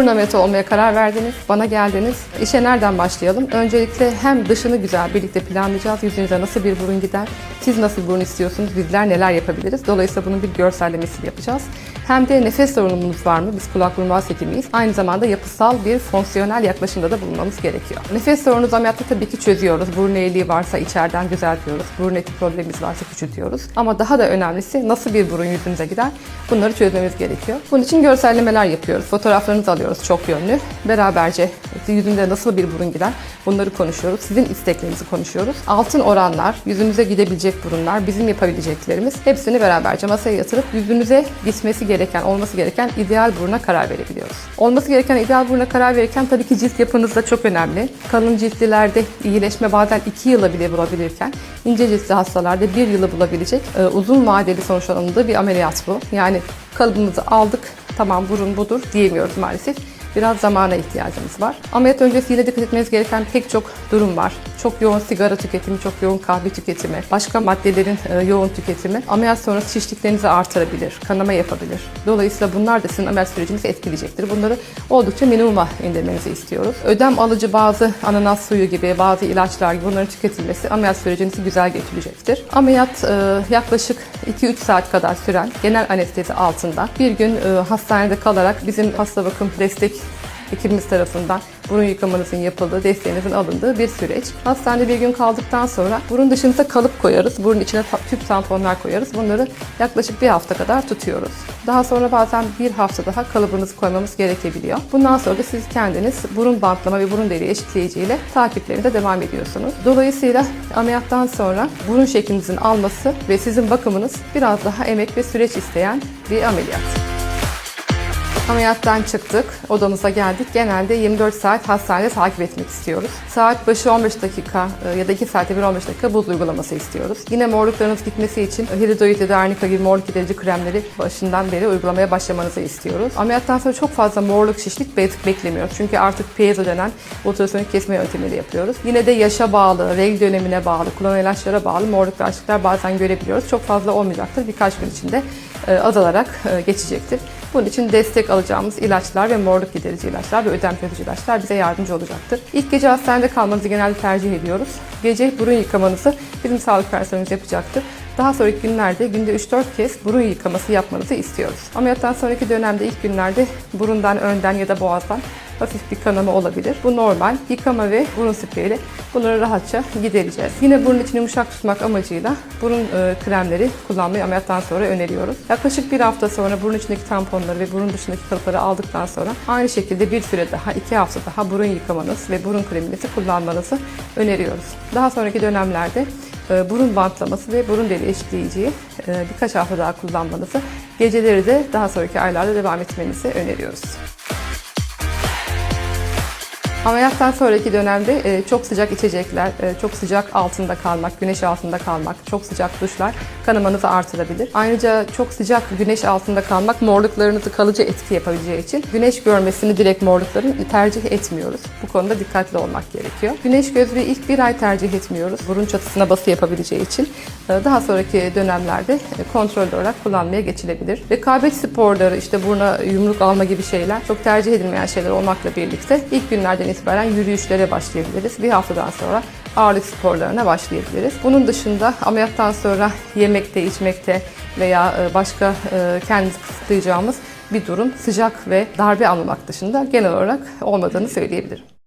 Burun ameliyatı olmaya karar verdiniz, bana geldiniz. İşe nereden başlayalım? Öncelikle hem dışını güzel birlikte planlayacağız. Yüzünüze nasıl bir burun gider? Siz nasıl burun istiyorsunuz? Bizler neler yapabiliriz? Dolayısıyla bunun bir görsellemesini yapacağız. Hem de nefes sorunumuz var mı? Biz kulak burun boğaz hekimiyiz. Aynı zamanda yapısal bir fonksiyonel yaklaşımda da bulunmamız gerekiyor. Nefes sorunumuzu ameliyatta tabii ki çözüyoruz. Burun eğriliği varsa içeriden düzeltiyoruz. Burun eti problemimiz varsa küçültüyoruz. Ama daha da önemlisi nasıl bir burun yüzümüze gider? Bunları çözmemiz gerekiyor. Bunun için görsellemeler yapıyoruz. Fotoğraflarınızı alıyoruz çok yönlü. Beraberce yüzünde nasıl bir burun gider? Bunları konuşuyoruz. Sizin isteklerinizi konuşuyoruz. Altın oranlar, yüzümüze gidebilecek burunlar, bizim yapabileceklerimiz hepsini beraberce masaya yatırıp yüzünüze gitmesi gereken, olması gereken ideal buruna karar verebiliyoruz. Olması gereken ideal buruna karar verirken tabii ki cilt yapınız da çok önemli. Kalın ciltlilerde iyileşme bazen 2 yıla bile bulabilirken ince ciltli hastalarda 1 yılı bulabilecek e, uzun vadeli sonuçlandığı bir ameliyat bu. Yani kalıbımızı aldık, tamam burun budur diyemiyoruz maalesef biraz zamana ihtiyacımız var. Ameliyat öncesiyle dikkat etmeniz gereken pek çok durum var. Çok yoğun sigara tüketimi, çok yoğun kahve tüketimi, başka maddelerin e, yoğun tüketimi ameliyat sonrası şişliklerinizi artırabilir, kanama yapabilir. Dolayısıyla bunlar da sizin ameliyat sürecinizi etkileyecektir. Bunları oldukça minimuma indirmenizi istiyoruz. Ödem alıcı bazı ananas suyu gibi, bazı ilaçlar gibi bunların tüketilmesi ameliyat sürecinizi güzel götürecektir. Ameliyat e, yaklaşık 2-3 saat kadar süren genel anestezi altında bir gün e, hastanede kalarak bizim hasta bakım destek ekibimiz tarafından burun yıkamanızın yapıldığı, desteğinizin alındığı bir süreç. Hastanede bir gün kaldıktan sonra burun dışınıza kalıp koyarız. Burun içine tüp tamponlar koyarız. Bunları yaklaşık bir hafta kadar tutuyoruz. Daha sonra bazen bir hafta daha kalıbınızı koymamız gerekebiliyor. Bundan sonra da siz kendiniz burun bantlama ve burun deliği eşitleyiciyle takiplerinde devam ediyorsunuz. Dolayısıyla ameliyattan sonra burun şeklinizin alması ve sizin bakımınız biraz daha emek ve süreç isteyen bir ameliyat. Ameliyattan çıktık, odamıza geldik. Genelde 24 saat hastanede takip etmek istiyoruz. Saat başı 15 dakika e, ya da 2 saatte bir 15 dakika buz uygulaması istiyoruz. Yine morluklarınız gitmesi için hiridoid ya da arnika gibi morluk giderici kremleri başından beri uygulamaya başlamanızı istiyoruz. Ameliyattan sonra çok fazla morluk şişlik be- beklemiyoruz. Çünkü artık piezo denen ultrasonik kesme yöntemiyle yapıyoruz. Yine de yaşa bağlı, regl dönemine bağlı, kullanılan ilaçlara bağlı morluk ve açlıklar bazen görebiliyoruz. Çok fazla olmayacaktır. Birkaç gün içinde e, azalarak e, geçecektir. Bunun için destek alacağımız ilaçlar ve morluk giderici ilaçlar ve ödem çözücü ilaçlar bize yardımcı olacaktır. İlk gece hastanede kalmanızı genelde tercih ediyoruz. Gece burun yıkamanızı bizim sağlık personelimiz yapacaktır. Daha sonraki günlerde günde 3-4 kez burun yıkaması yapmanızı istiyoruz. Ameliyattan sonraki dönemde ilk günlerde burundan, önden ya da boğazdan hafif bir kanama olabilir. Bu normal. Yıkama ve burun spreyiyle bunları rahatça gidereceğiz. Yine burun içini yumuşak tutmak amacıyla burun e, kremleri kullanmayı ameliyattan sonra öneriyoruz. Yaklaşık bir hafta sonra burun içindeki tamponları ve burun dışındaki kalıpları aldıktan sonra aynı şekilde bir süre daha, iki hafta daha burun yıkamanız ve burun kreminizi kullanmanızı öneriyoruz. Daha sonraki dönemlerde e, burun bantlaması ve burun deliği eşitleyiciyi e, birkaç hafta daha kullanmanızı, geceleri de daha sonraki aylarda devam etmenizi öneriyoruz. Ameliyattan sonraki dönemde e, çok sıcak içecekler, e, çok sıcak altında kalmak, güneş altında kalmak, çok sıcak duşlar kanamanızı artırabilir. Ayrıca çok sıcak güneş altında kalmak morluklarınızı kalıcı etki yapabileceği için güneş görmesini direkt morlukların tercih etmiyoruz. Bu konuda dikkatli olmak gerekiyor. Güneş gözlüğü ilk bir ay tercih etmiyoruz. Burun çatısına bası yapabileceği için. E, Daha sonraki dönemlerde kontrollü olarak kullanmaya geçilebilir. Rekabet sporları, işte buruna yumruk alma gibi şeyler çok tercih edilmeyen şeyler olmakla birlikte ilk günlerden itibaren yürüyüşlere başlayabiliriz. Bir haftadan sonra ağırlık sporlarına başlayabiliriz. Bunun dışında ameliyattan sonra yemekte, içmekte veya e, başka e, kendimizi kısıtlayacağımız bir durum sıcak ve darbe almamak dışında genel olarak olmadığını söyleyebilirim.